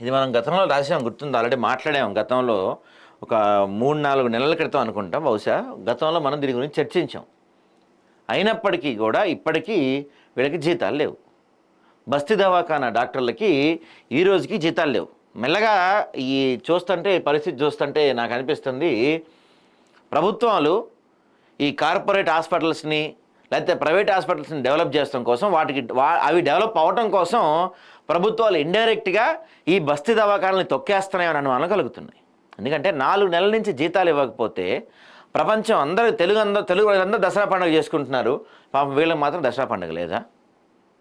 ఇది మనం గతంలో రాసాం గుర్తుంది? ఆల్రెడీ మాట్లాడాం. గతంలో ఒక మూడు నాలుగు నెలల క్రితం అనుకుంటాం. బహుశా గతంలో మనం దీని గురించి చర్చించాం. అయినప్పటికీ కూడా ఇప్పటికీ వీళ్ళకి జీతాలు లేవు. బస్తీ దవాఖానా డాక్టర్లకి ఈ రోజుకి జీతాలు లేవు. మెల్లగా ఈ చూస్తుంటే ఈ పరిస్థితి చూస్తుంటే నాకు అనిపిస్తుంది ప్రభుత్వాలు ఈ కార్పొరేట్ హాస్పిటల్స్ని లేకపోతే ప్రైవేట్ హాస్పిటల్స్ని డెవలప్ చేయడం కోసం వాటికి వా- అవి డెవలప్ అవ్వటం కోసం ప్రభుత్వాలు ఇండైరెక్ట్గా ఈ బస్తీ దవాఖానాలని తొక్కేస్తున్నాయని అనుమానం కలుగుతున్నాయి ఎందుకంటే నాలుగు నెలల నుంచి జీతాలు ఇవ్వకపోతే ప్రపంచం అందరూ తెలుగు అందరూ తెలుగు అందరూ దసరా పండుగ చేసుకుంటున్నారు. పాపం వీళ్ళకి మాత్రం దసరా పండుగ లేదా?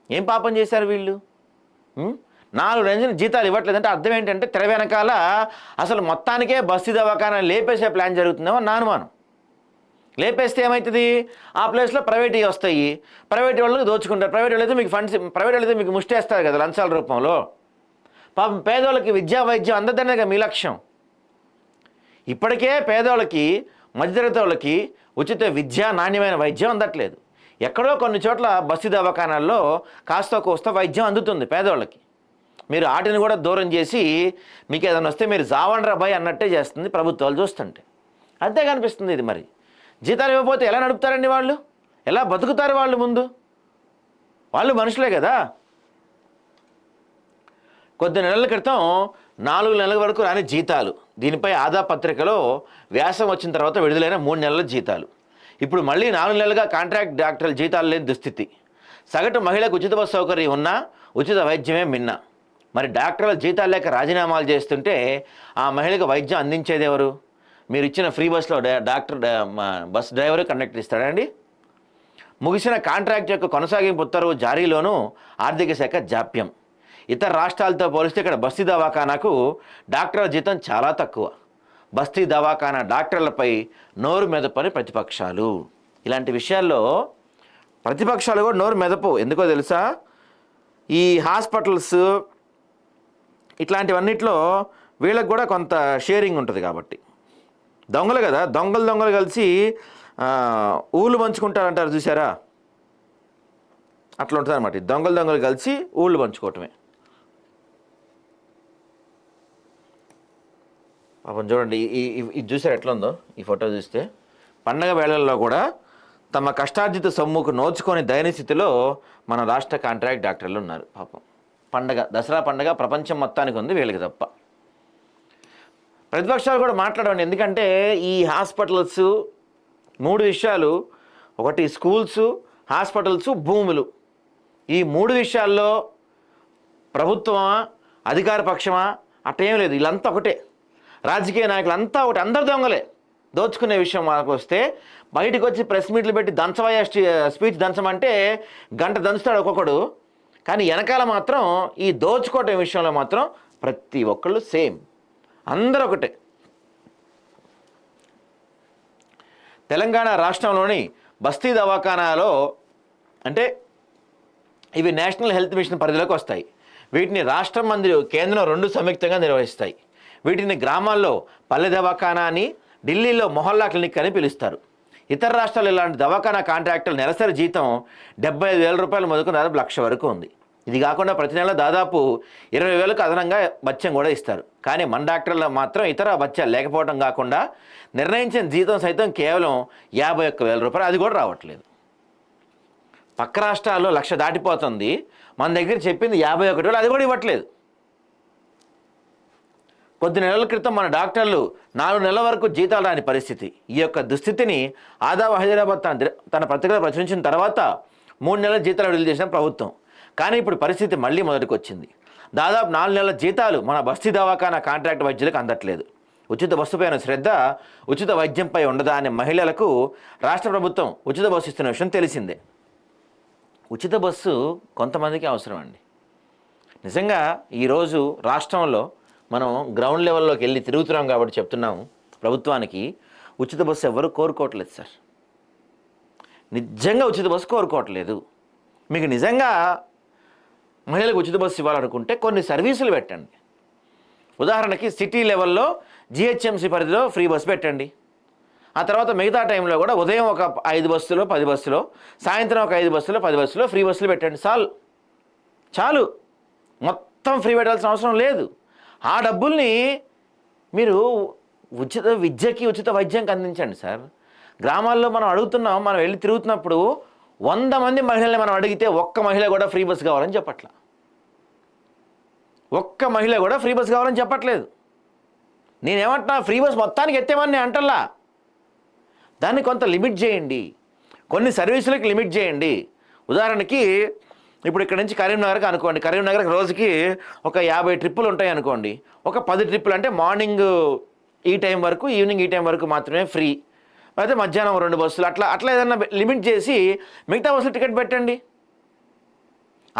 ఏం పాపం చేశారు వీళ్ళు? నాలుగు రోజులు జీతాలు ఇవ్వట్లేదంటే అర్థం ఏంటంటే తెర వెనకాల అసలు మొత్తానికే బస్తీ దవాఖానా లేపేసే ప్లాన్ జరుగుతుందేమో నా అనుమానం. లేపేస్తే ఏమవుతుంది ఆ ప్లేస్లో ప్రైవేట్ వస్తాయి. ప్రైవేట్ వాళ్ళకి దోచుకుంటారు. ప్రైవేట్ వాళ్ళు అయితే మీకు ఫండ్స్ ప్రైవేట్ వాళ్ళు అయితే మీకు ముష్టేస్తారు కదా లంచాల రూపంలో. పాపం పేదోళ్ళకి విద్యా వైద్యం అందదనే కదా మీ లక్ష్యం. ఇప్పటికే పేదోళ్ళకి మధ్యతరగతి వాళ్ళకి ఉచిత విద్య నాణ్యమైన వైద్యం అందట్లేదు. ఎక్కడో కొన్ని చోట్ల బస్సు దవాఖానాల్లో కాస్త కోస్త వైద్యం అందుతుంది పేదోళ్ళకి. మీరు ఆటిని కూడా దూరం చేసి మీకు ఏదైనా వస్తే మీరు జావండ్రా భయ్ అన్నట్టే చేస్తుంది ప్రభుత్వాలు చూస్తుంటే. అంతే కనిపిస్తుంది ఇది మరి. జీతాలు ఇవ్వకపోతే ఎలా నడుపుతారండి వాళ్ళు? ఎలా బతుకుతారు వాళ్ళు ముందు? వాళ్ళు మనుషులే కదా. కొద్ది నెలల క్రితం నాలుగు నెలల వరకు రాని జీతాలు దీనిపై ఆదా పత్రికలో వ్యాసం వచ్చిన తర్వాత విడుదలైన మూడు నెలల జీతాలు. ఇప్పుడు మళ్ళీ నాలుగు నెలలుగా కాంట్రాక్ట్ డాక్టర్ల జీతాలు లేని దుస్థితి. సగటు మహిళకు ఉచిత బస్సు సౌకర్యం ఉన్నా ఉచిత వైద్యమే మిన్న. మరి డాక్టర్ల జీతాలు లేక రాజీనామాలు చేస్తుంటే ఆ మహిళకు వైద్యం అందించేది ఎవరు? మీరు ఇచ్చిన ఫ్రీ బస్సులో డాక్టర్ బస్ డ్రైవర్ కండక్టర్ ఇస్తాడండి ముగిసిన కాంట్రాక్ట్ యొక్క కొనసాగింపు ఉత్తర్వు జారీలోనూ ఆర్థిక శాఖ జాప్యం. ఇతర రాష్ట్రాలతో పోలిస్తే ఇక్కడ బస్తీ దవాఖానాకు డాక్టర్ల జీతం చాలా తక్కువ. బస్తీ దవాఖానా డాక్టర్లపై నోరు మెదపని ప్రతిపక్షాలు. ఇలాంటి విషయాల్లో ప్రతిపక్షాలు కూడా నోరు మెదపు. ఎందుకో తెలుసా? ఈ హాస్పిటల్స్ ఇట్లాంటివన్నిట్లో వీళ్ళకి కూడా కొంత షేరింగ్ ఉంటుంది కాబట్టి. దొంగలు కదా దొంగలు దొంగలు కలిసి ఊళ్ళు ఊళ్ళు పంచుకుంటారంటారు చూసారా అట్లా ఉంటుంది అనమాట దొంగలు దొంగలు కలిసి ఊళ్ళు పంచుకోవటమే. పాపం చూడండి ఈ- ఇది చూసారు ఎట్లా ఉందో ఈ ఫోటో చూస్తే పండగ వేళల్లో కూడా తమ కష్టార్జిత సొమ్ముకు నోచుకొని దయని స్థితిలో మన రాష్ట్ర కాంట్రాక్ట్ డాక్టర్లు ఉన్నారు పాపం. పండగ దసరా పండగ ప్రపంచం మొత్తానికి ఉంది వీళ్ళకి తప్ప. ప్రతిపక్షాలు కూడా మాట్లాడండి ఎందుకంటే ఈ హాస్పిటల్స్ మూడు విషయాలు. ఒకటి స్కూల్స్ హాస్పిటల్స్ భూములు. ఈ మూడు విషయాల్లో ప్రభుత్వమా అధికార పక్షమా అట్టేం లేదు. వీళ్ళంతా ఒకటే. రాజకీయ నాయకులు అంతా ఒకటి. అందరు దొంగలే. దోచుకునే విషయం మనకు వస్తే బయటకు వచ్చి ప్రెస్ మీట్లు పెట్టి దంచవయ్య స్పీచ్ దంచమంటే గంట దంచుతాడు ఒక్కొక్కడు. కానీ వెనకాల మాత్రం ఈ దోచుకోవటం విషయంలో మాత్రం ప్రతి ఒక్కళ్ళు సేమ్. అందరూ ఒకటే తెలంగాణ రాష్ట్రంలోని బస్తీ దవాఖానాలో అంటే ఇవి నేషనల్ హెల్త్ మిషన్ పరిధిలోకి వస్తాయి. వీటిని రాష్ట్రం మంది కేంద్రం రెండు సంయుక్తంగా నిర్వహిస్తాయి. వీటిని గ్రామాల్లో పల్లె దవాఖానా అని ఢిల్లీలో మొహల్లా క్లినిక్ అని పిలుస్తారు. ఇతర రాష్ట్రాలు ఇలాంటి దవాఖానా కాంట్రాక్టుల నెలసరి జీతం డెబ్బై ఐదు వేల రూపాయలు మొదలుకొని దాదాపు లక్ష వరకు ఉంది. ఇది కాకుండా ప్రతి నెల దాదాపు ఇరవై వేలకు అదనంగా బత్యం కూడా ఇస్తారు. కానీ మన డాక్టర్లు మాత్రం ఇతర బత్యాలు లేకపోవడం కాకుండా నిర్ణయించిన జీతం సైతం కేవలం యాభై ఒక్క వేల రూపాయలు. అది కూడా రావట్లేదు. పక్క రాష్ట్రాల్లో లక్ష దాటిపోతుంది. మన దగ్గర చెప్పింది యాభై ఒకటి వేలు అది కూడా ఇవ్వట్లేదు. కొద్ది నెలల క్రితం మన డాక్టర్లు నాలుగు నెలల వరకు జీతాలు రాని పరిస్థితి. ఈ యొక్క దుస్థితిని ఆదాబ్ హైదరాబాద్ తన తన పత్రికలో ప్రచురించిన తర్వాత మూడు నెలల జీతాలు విడుదల చేసిన ప్రభుత్వం. కానీ ఇప్పుడు పరిస్థితి మళ్ళీ మొదటికి వచ్చింది దాదాపు నాలుగు నెలల జీతాలు మన బస్తీ దవాఖానా కాంట్రాక్ట్ వైద్యులకు అందట్లేదు. ఉచిత బస్సుపైన శ్రద్ధ ఉచిత వైద్యంపై ఉండదా అనే మహిళలకు రాష్ట్ర ప్రభుత్వం ఉచిత బస్సు ఇస్తున్న విషయం తెలిసిందే. ఉచిత బస్సు కొంతమందికి అవసరం అండి నిజంగా ఈరోజు రాష్ట్రంలో మనం గ్రౌండ్ లెవెల్లోకి వెళ్ళి తిరుగుతున్నాం కాబట్టి చెప్తున్నాం ప్రభుత్వానికి ఉచిత బస్సు ఎవరు కోరుకోవట్లేదు సార్. నిజంగా ఉచిత బస్సు కోరుకోవట్లేదు. మీకు నిజంగా మహిళలకు ఉచిత బస్సు ఇవ్వాలనుకుంటే కొన్ని సర్వీసులు పెట్టండి. ఉదాహరణకి సిటీ లెవెల్లో జిహెచ్ఎంసీ పరిధిలో ఫ్రీ బస్సు పెట్టండి. ఆ తర్వాత మిగతా టైంలో కూడా ఉదయం ఒక ఐదు బస్సులో పది బస్సులో సాయంత్రం ఒక ఐదు బస్సులో పది బస్సులో ఫ్రీ బస్సులు పెట్టండి. చాలు. చాలు. మొత్తం ఫ్రీ పెట్టాల్సిన అవసరం లేదు. ఆ డబ్బుల్ని మీరు ఉచిత విద్యకి ఉచిత వైద్యంకి అందించండి సార్. గ్రామాల్లో మనం అడుగుతున్నాం మనం వెళ్ళి తిరుగుతున్నప్పుడు వంద మంది మహిళల్ని మనం అడిగితే ఒక్క మహిళ కూడా ఫ్రీ బస్ కావాలని చెప్పట్ల. ఒక్క మహిళ కూడా ఫ్రీ బస్ కావాలని చెప్పట్లేదు. నేనేమంటున్నా ఫ్రీ బస్ మొత్తానికి ఎత్తేమని నేను అంటల్లా. దాన్ని కొంత లిమిట్ చేయండి. కొన్ని సర్వీసులకు లిమిట్ చేయండి. ఉదాహరణకి ఇప్పుడు ఇక్కడ నుంచి కరీంనగర్కి అనుకోండి. కరీంనగర్కి రోజుకి ఒక యాభై ట్రిప్పులు ఉంటాయి అనుకోండి. ఒక పది ట్రిప్పులు అంటే మార్నింగ్ ఈ టైం వరకు ఈవినింగ్ ఈ టైం వరకు మాత్రమే ఫ్రీ. అయితే మధ్యాహ్నం రెండు బస్సులు. అట్లా అట్లా ఏదన్నా లిమిట్ చేసి మిగతా బస్సులు టికెట్ పెట్టండి.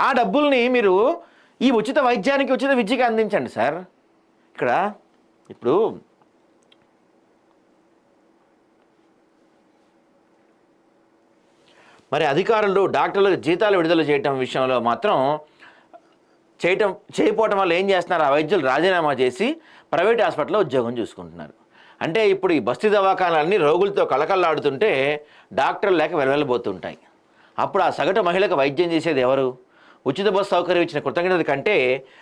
ఆ డబ్బుల్ని మీరు ఈ ఉచిత వైద్యానికి ఉచిత విద్యకి అందించండి సార్. ఇక్కడ ఇప్పుడు మరి అధికారులు డాక్టర్లకు జీతాలు విడుదల చేయటం విషయంలో మాత్రం చేయటం చేయకపోవటం వల్ల ఏం చేస్తున్నారు? ఆ వైద్యులు రాజీనామా చేసి ప్రైవేట్ హాస్పిటల్లో ఉద్యోగం చూసుకుంటున్నారు. అంటే ఇప్పుడు ఈ బస్తీ దవాఖానాలన్నీ రోగులతో కలకల్లాడుతుంటే డాక్టర్లు లేక వెలవెళ్ళబోతుంటాయి అప్పుడు ఆ సగటు మహిళకు వైద్యం చేసేది ఎవరు? ఉచిత బస్సు సౌకర్యం ఇచ్చిన కృతజ్ఞత కంటే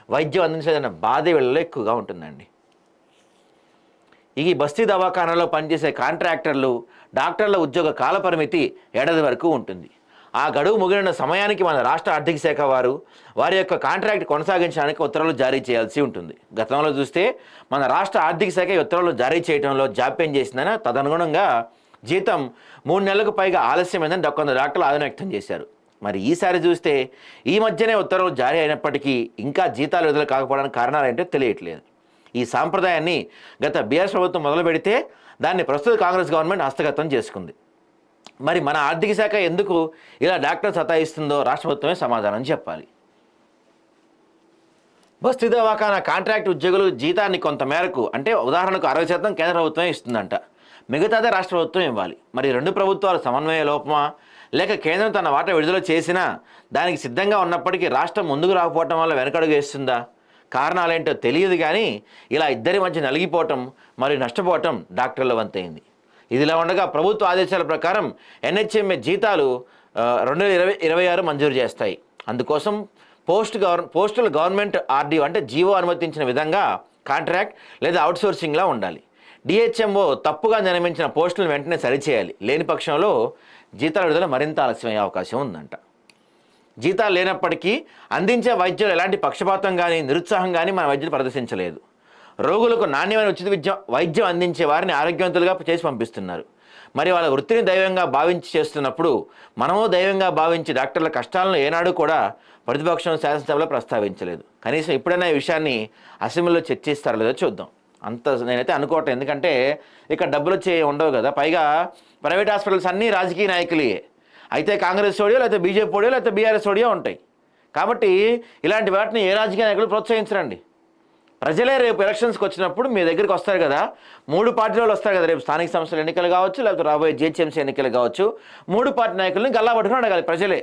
వైద్యం అందించేదన్న బాధ వీళ్ళలో ఎక్కువగా ఉంటుందండి. ఈ బస్తీ దవాఖానాలో పనిచేసే కాంట్రాక్టర్లు డాక్టర్ల ఉద్యోగ కాలపరిమితి ఏడాది వరకు ఉంటుంది. ఆ గడువు ముగిన సమయానికి మన రాష్ట్ర ఆర్థిక శాఖ వారు వారి యొక్క కాంట్రాక్ట్ కొనసాగించడానికి ఉత్తర్వులు జారీ చేయాల్సి ఉంటుంది. గతంలో చూస్తే మన రాష్ట్ర ఆర్థిక శాఖ ఈ ఉత్తర్వులు జారీ చేయడంలో జాప్యం చేసిందని తదనుగుణంగా జీతం మూడు నెలలకు పైగా ఆలస్యమైందని కొందరు డాక్టర్లు ఆదరణ వ్యక్తం చేశారు. మరి ఈసారి చూస్తే ఈ మధ్యనే ఉత్తర్వులు జారీ అయినప్పటికీ ఇంకా జీతాలు విడుదల కాకపోవడానికి కారణాలు ఏంటో తెలియట్లేదు. ఈ సాంప్రదాయాన్ని గత బీఆర్ ప్రభుత్వం మొదలు పెడితే దాన్ని ప్రస్తుత కాంగ్రెస్ గవర్నమెంట్ హస్తగతం చేసుకుంది. మరి మన ఆర్థిక శాఖ ఎందుకు ఇలా డాక్టర్ సతాయిస్తుందో రాష్ట్ర ప్రభుత్వమే సమాధానం చెప్పాలి. బస్తీ దవాఖానా కాంట్రాక్ట్ ఉద్యోగులు జీతాన్ని కొంత మేరకు అంటే ఉదాహరణకు అరవై శాతం కేంద్ర ప్రభుత్వమే ఇస్తుందంట. మిగతాదే రాష్ట్ర ప్రభుత్వం ఇవ్వాలి. మరి రెండు ప్రభుత్వాల సమన్వయ లోపమా? లేక కేంద్రం తన వాటా విడుదల చేసినా దానికి సిద్ధంగా ఉన్నప్పటికీ రాష్ట్రం ముందుకు రాకపోవటం వల్ల వెనకడుగు వేస్తుందా? కారణాలేంటో తెలియదు కానీ ఇలా ఇద్దరి మధ్య నలిగిపోవటం మరియు నష్టపోవటం డాక్టర్ల వంతైంది. ఇదిలా ఉండగా ప్రభుత్వ ఆదేశాల ప్రకారం ఎన్హెచ్ఎంఏ జీతాలు రెండు వేల ఇరవై ఇరవై ఆరు మంజూరు చేస్తాయి. అందుకోసం పోస్ట్ గవర్ పోస్టల్ గవర్నమెంట్ ఆర్డీ అంటే జీవో అనుమతించిన విధంగా కాంట్రాక్ట్ లేదా అవుట్సోర్సింగ్లా ఉండాలి. డిహెచ్ఎంఓ తప్పుగా నిర్మించిన పోస్టులను వెంటనే సరిచేయాలి. లేని పక్షంలో జీతాల విడుదల మరింత ఆలస్యమయ్యే అవకాశం ఉందంట. జీతాలు లేనప్పటికీ అందించే వైద్యులు ఎలాంటి పక్షపాతం కానీ నిరుత్సాహం కానీ మన వైద్యులు ప్రదర్శించలేదు. రోగులకు నాణ్యమైన ఉచిత విద్య వైద్యం అందించే వారిని ఆరోగ్యవంతులుగా చేసి పంపిస్తున్నారు. మరి వాళ్ళ వృత్తిని దైవంగా భావించి చేస్తున్నప్పుడు మనము దైవంగా భావించి డాక్టర్ల కష్టాలను ఏనాడు కూడా ప్రతిపక్షం శాసనసభలో ప్రస్తావించలేదు. కనీసం ఇప్పుడైనా ఈ విషయాన్ని అసెంబ్లీలో చర్చిస్తారో లేదో చూద్దాం. అంత నేనైతే అనుకోవటం ఎందుకంటే ఇక్కడ డబ్బులు వచ్చే ఉండవు కదా. పైగా ప్రైవేట్ హాస్పిటల్స్ అన్నీ రాజకీయ నాయకులే అయితే కాంగ్రెస్ ఓడియో లేకపోతే బీజేపీ ఓడియో లేకపోతే బీఆర్ఎస్ ఓడియో ఉంటాయి. కాబట్టి ఇలాంటి వాటిని ఏ రాజకీయ నాయకులు ప్రోత్సహించరండి. ప్రజలే రేపు ఎలక్షన్స్కి వచ్చినప్పుడు మీ దగ్గరికి వస్తారు కదా. మూడు పార్టీల వాళ్ళు వస్తారు కదా రేపు స్థానిక సంస్థల ఎన్నికలు కావచ్చు లేకపోతే రాబోయే జిహెచ్ఎంసీ ఎన్నికలు కావచ్చు. మూడు పార్టీ నాయకుల్ని గల్లా పట్టుకుని అడగాలి ప్రజలే.